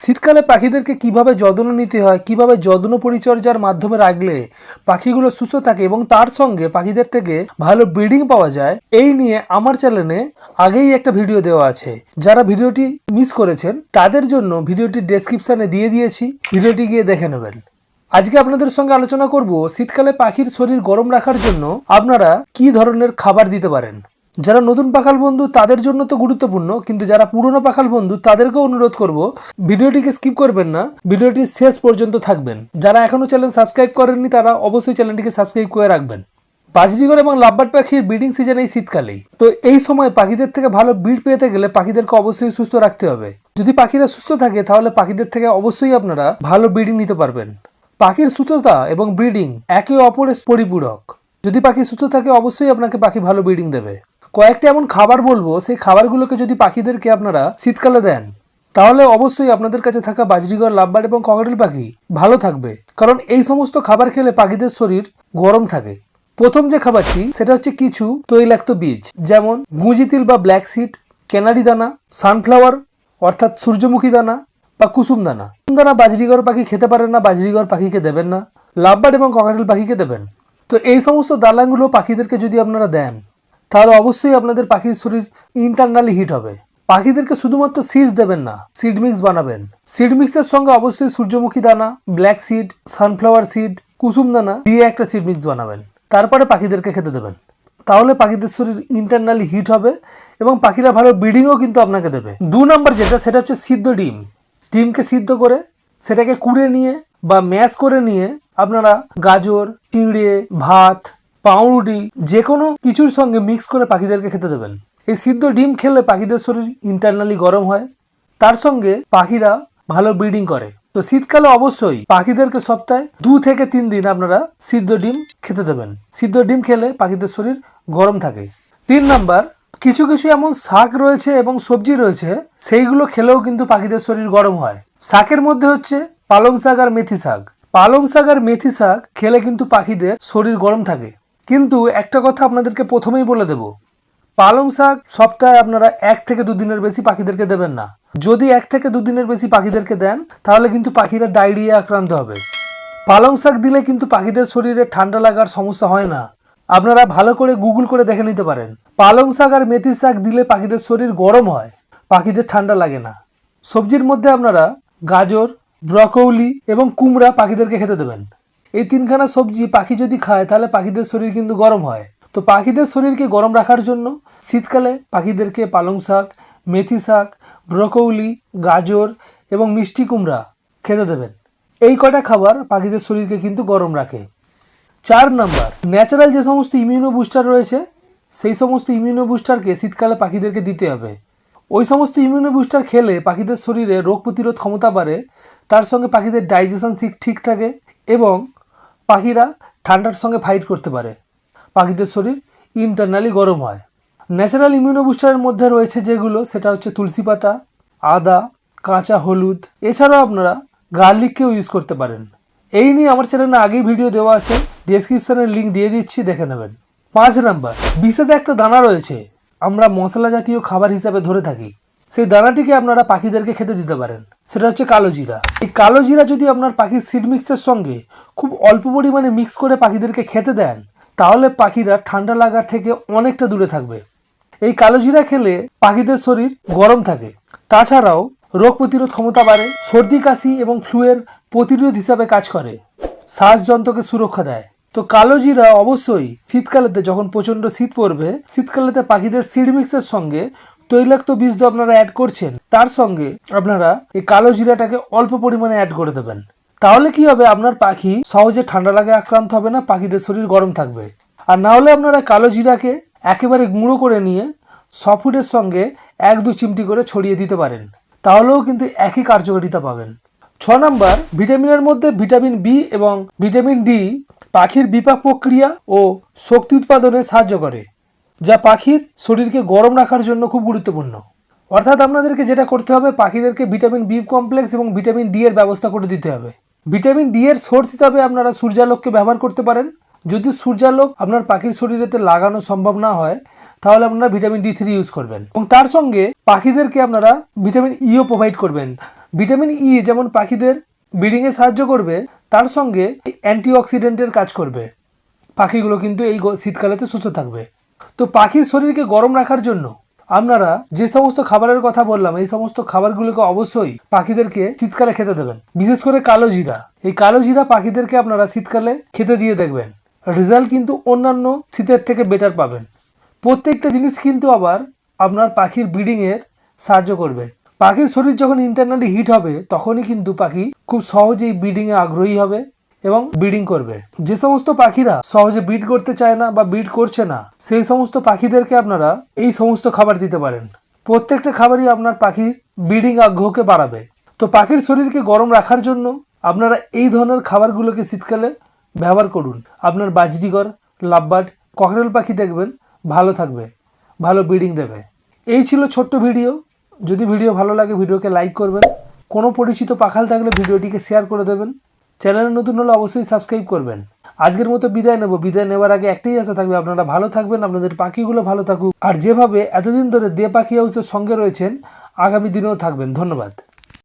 শীতকালে পাখিদেরকে কীভাবে যত্ন নিতে হয়, কীভাবে যত্ন পরিচর্যার মাধ্যমে রাখলে পাখিগুলো সুস্থ থাকে এবং তার সঙ্গে পাখিদের থেকে ভালো ব্রিডিং পাওয়া যায়, এই নিয়ে আমার চ্যানেলে আগেই একটা ভিডিও দেওয়া আছে। যারা ভিডিওটি মিস করেছেন, তাদের জন্য ভিডিওটি ডেসক্রিপশনে দিয়ে দিয়েছি, ভিডিওটি গিয়ে দেখে নেবেন। আজকে আপনাদের সঙ্গে আলোচনা করব শীতকালে পাখির শরীর গরম রাখার জন্য আপনারা কি ধরনের খাবার দিতে পারেন। যারা নতুন পাখাল বন্ধু, তাদের জন্য তো গুরুত্বপূর্ণ, কিন্তু যারা পুরনো পাখাল বন্ধু, তাদেরকেও অনুরোধ করব, ভিডিওটিকে স্কিপ করবেন না, ভিডিওটি শেষ পর্যন্ত থাকবেন। যারা এখনও চ্যানেল সাবস্ক্রাইব করেননি, তারা অবশ্যই চ্যানেলটিকে সাবস্ক্রাইব করে রাখবেন। বাজরিগর এবং লাভবার্ড পাখির ব্রিডিং সিজন এই শীতকালেই। তো এই সময় পাখিদের থেকে ভালো ব্রিড পেতে গেলে পাখিদেরকে অবশ্যই সুস্থ রাখতে হবে। যদি পাখিরা সুস্থ থাকে, তাহলে পাখিদের থেকে অবশ্যই আপনারা ভালো ব্রিডিং নিতে পারবেন। পাখির সুস্থতা এবং ব্রিডিং একে অপরের পরিপূরক। যদি পাখি সুস্থ থাকে, অবশ্যই আপনাকে পাখি ভালো ব্রিডিং দেবে। কয়েকটা এমন খাবার বলব, সেই খাবারগুলোকে যদি পাখিদেরকে আপনারা শীতকালে দেন, তাহলে অবশ্যই আপনাদের কাছে থাকা বাজরিগর লাভবার এবং ককাটেল পাখি ভালো থাকবে। কারণ এই সমস্ত খাবার খেলে পাখিদের শরীর গরম থাকে। প্রথম যে খাবারটি, সেটা হচ্ছে কিছু তৈলাক্ত বীজ, যেমন গুঁজি তিল বা ব্ল্যাক সিড ক্যানারি দানা সানফ্লাওয়ার অর্থাৎ সূর্যমুখী দানা বা কুসুম দানা। কুসুম দানা বাজরিগর পাখি খেতে পারেন না বাজরিগর পাখিকে দেবেন না। লাভবার্ড এবং ককাটেল পাখিকে দেবেন। তো এই সমস্ত দালানগুলো পাখিদেরকে যদি আপনারা দেন তাহলে অবশ্যই আপনাদের পাখির শরীর ইন্টারনালি হিট হবে। পাখিদেরকে শুধুমাত্র সিডস দেবেন না সিড মিক্স বানাবেন। সিড মিক্সের সঙ্গে অবশ্যই সূর্যমুখী দানা ব্ল্যাক সিড সানফ্লাওয়ার সিড কুসুম দানা দিয়ে একটা সিড মিক্স বানাবেন। তারপরে পাখিদেরকে খেতে দেবেন। তাহলে পাখিদের শরীর ইন্টারনালি হিট হবে এবং পাখিরা ভালো ব্রিডিংও কিন্তু আপনাকে দেবে। দু নম্বর যেটা, সেটা হচ্ছে সিদ্ধ ডিম। ডিমকে সিদ্ধ করে সেটাকে কুড়ে নিয়ে বা ম্যাশ করে নিয়ে আপনারা গাজর, চিংড়ে, ভাত পাউরুটি যে কোনো কিছুর সঙ্গে মিক্স করে পাখিদেরকে খেতে দেবেন। এই সিদ্ধ ডিম খেলে পাখিদের শরীর ইন্টারনালি গরম হয়। তার সঙ্গে পাখিরা ভালো ব্রিডিং করে। তো শীতকালে অবশ্যই পাখিদেরকে সপ্তাহে দু থেকে তিন দিন আপনারা সিদ্ধ ডিম খেতে দেবেন। সিদ্ধ ডিম খেলে পাখিদের শরীর গরম থাকে। তিন নাম্বার, কিছু কিছু এমন শাক রয়েছে এবং সবজি রয়েছে, সেইগুলো খেলেও কিন্তু পাখিদের শরীর গরম হয়। শাকের মধ্যে হচ্ছে পালং শাক আর মেথি শাক। পালং শাক আর মেথি শাক খেলে কিন্তু পাখিদের শরীর গরম থাকে। কিন্তু একটা কথা আপনাদেরকে প্রথমেই বলে দেব। পালং শাক সপ্তাহে আপনারা এক থেকে দুদিনের বেশি পাখিদেরকে দেবেন না। যদি এক থেকে দুদিনের বেশি পাখিদেরকে দেন, তাহলে কিন্তু পাখিরা ডায়রিয়া আক্রান্ত হবে। পালং শাক দিলে কিন্তু পাখিদের শরীরে ঠান্ডা লাগার সমস্যা হয় না। আপনারা ভালো করে গুগল করে দেখে নিতে পারেন। পালং শাক আর মেথি শাক দিলে পাখিদের শরীর গরম হয়, পাখিদের ঠান্ডা লাগে না। সবজির মধ্যে আপনারা গাজর, ব্রকৌলি এবং কুমড়া পাখিদেরকে খেতে দেবেন। এই তিনখানা সবজি পাখি যদি খায়, তাহলে পাখিদের শরীর কিন্তু গরম হয়। তো পাখিদের শরীরকে গরম রাখার জন্য শীতকালে পাখিদেরকে পালং শাক, মেথি শাক, ব্রকৌলি, গাজর এবং মিষ্টি কুমড়া খেতে দেবেন। এই কটা খাবার পাখিদের শরীরকে কিন্তু গরম রাখে। চার নাম্বার, ন্যাচারাল যে সমস্ত ইমিউনো বুস্টার রয়েছে, সেই সমস্ত ইমিউনো বুস্টারকে শীতকালে পাখিদেরকে দিতে হবে। ওই সমস্ত ইমিউনো বুস্টার খেলে পাখিদের শরীরে রোগ প্রতিরোধ ক্ষমতা বাড়ে, তার সঙ্গে পাখিদের ডাইজেশন ঠিক ঠিক থাকে এবং পাখিরা ঠান্ডার সঙ্গে ফাইট করতে পারে। পাখিদের শরীর ইন্টারনালি গরম হয়। ন্যাচারাল ইমিউনো বুস্টারের মধ্যে রয়েছে যেগুলো, সেটা হচ্ছে তুলসী পাতা, আদা, কাঁচা হলুদ। এছাড়াও আপনারা গার্লিককেও ইউজ করতে পারেন। এই নিয়ে আমার চ্যানেলে আগেই ভিডিও দেওয়া আছে। ডেসক্রিপশনের লিঙ্ক দিয়ে দিচ্ছি, দেখে নেবেন। পাঁচ নাম্বার বিশেষ একটা দানা রয়েছে। আমরা মশলা জাতীয় খাবার হিসাবে ধরে থাকি। সেই দানাটিকে আপনারা পাখিদেরকে খেতে দিতে পারেন। সেটা হচ্ছে কালো জিরা। কালো জিরা যদি আপনার পাখির সিড মিক্সের সঙ্গে খুব অল্প পরিমাণে মিক্স করে পাখিদেরকে খেতে দেন, তাহলে পাখিরা ঠান্ডা লাগার থেকে অনেকটা দূরে থাকবে। এই কালো জিরা খেলে পাখিদের শরীর গরম থাকে। তাছাড়াও রোগ প্রতিরোধ ক্ষমতা বাড়ে, সর্দি, কাশি এবং ফ্লুয়ের প্রতিরোধ হিসাবে কাজ করে। শ্বাসযন্ত্রকে সুরক্ষা দেয়। তো কালো জিরা অবশ্যই শীতকালেতে যখন প্রচণ্ড শীত পড়বে, শীতকালেতে পাখিদের সিড মিক্সের সঙ্গে তৈলাক্ত বীজ তো আপনারা অ্যাড করছেন, তার সঙ্গে আপনারা এই কালো জিরাটাকে অল্প পরিমাণে অ্যাড করে দেবেন। তাহলে কি হবে? আপনার পাখি সহজে ঠান্ডা লাগে, আক্রান্ত হবে না, পাখিদের শরীর গরম থাকবে। আর না হলে আপনারা কালো জিরাকে একেবারে গুঁড়ো করে নিয়ে সফুডের সঙ্গে এক দু চিমটি করে ছড়িয়ে দিতে পারেন। তাহলেও কিন্তু একই কার্যকারিতা পাবেন। ছ নম্বর, ভিটামিনের মধ্যে ভিটামিন বি এবং ভিটামিন ডি পাখির বিপাক প্রক্রিয়া ও শক্তি উৎপাদনে সাহায্য করে। যা পাখির শরীরকে গরম রাখার জন্য খুব গুরুত্বপূর্ণ। অর্থাৎ আপনাদেরকে যেটা করতে হবে, পাখিদেরকে ভিটামিন বি কমপ্লেক্স এবং ভিটামিন ডি এর ব্যবস্থা করে দিতে হবে। ভিটামিন ডি এর সোর্স হিসাবে আপনারা সূর্যালোককে ব্যবহার করতে পারেন। যদি সূর্যালোক আপনার পাখির শরীরেতে লাগানো সম্ভব না হয়, তাহলে আপনারা ভিটামিন ডি থ্রি ইউজ করবেন। এবং তার সঙ্গে পাখিদেরকে আপনারা ভিটামিন ইও প্রোভাইড করবেন। ভিটামিন ই যেমন পাখিদের ব্রিডিংয়ে সাহায্য করবে, তার সঙ্গে অ্যান্টিঅক্সিডেন্টের কাজ করবে। পাখিগুলো কিন্তু এই শীতকালেতে সুস্থ থাকবে। তো পাখির শরীরকে গরম রাখার জন্য আপনারা যে সমস্ত খাবারের কথা বললাম, এই সমস্ত খাবারগুলোকে অবশ্যই পাখিদেরকে শীতকালে খেতে দেবেন। বিশেষ করে কালো জিরা। এই কালো জিরা পাখিদেরকে আপনারা শীতকালে খেতে দিয়ে দেখবেন। রেজাল্ট কিন্তু অন্যান্য শীতের থেকে বেটার পাবেন। প্রত্যেকটা জিনিস কিন্তু আবার আপনার পাখির ব্রিডিংয়ের সাহায্য করবে। পাখির শরীর যখন ইন্টারনালি হিট হবে, তখনই কিন্তু পাখি খুব সহজেই ব্রিডিংয়ে আগ্রহী হবে। এবং ব্রিডিং করবে। যে সমস্ত পাখিরা সহজে ব্রিড করতে চায় না বা ব্রিড করছে না, সেই সমস্ত পাখিদেরকে আপনারা এই সমস্ত খাবার দিতে পারেন। প্রত্যেকটা খাবারই আপনার পাখির ব্রিডিং আগ্রহকে বাড়াবে। তো পাখির শরীরকে গরম রাখার জন্য আপনারা এই ধরনের খাবারগুলোকে শীতকালে ব্যবহার করুন। আপনার বাজরিগর লাভবার্ড ককরেল পাখি দেখবেন, ভালো থাকবে, ভালো ব্রিডিং দেবে। এই ছিল ছোট্ট ভিডিও। যদি ভিডিও ভালো লাগে, ভিডিওকে লাইক করবেন। কোনো পরিচিত পাখাল থাকলে ভিডিওটিকে শেয়ার করে দেবেন। চ্যানেলে নতুন হলে অবশ্যই সাবস্ক্রাইব করবেন। আজকের মতো বিদায় নেব। বিদায় নেওয়ার আগে একটাই আশা থাকবে, আপনারা ভালো থাকবেন, আপনাদের পাখিগুলো ভালো থাকুক। আর যেভাবে এতদিন ধরে দে পাখি হাউসের সঙ্গে রয়েছেন, আগামী দিনেও থাকবেন। ধন্যবাদ।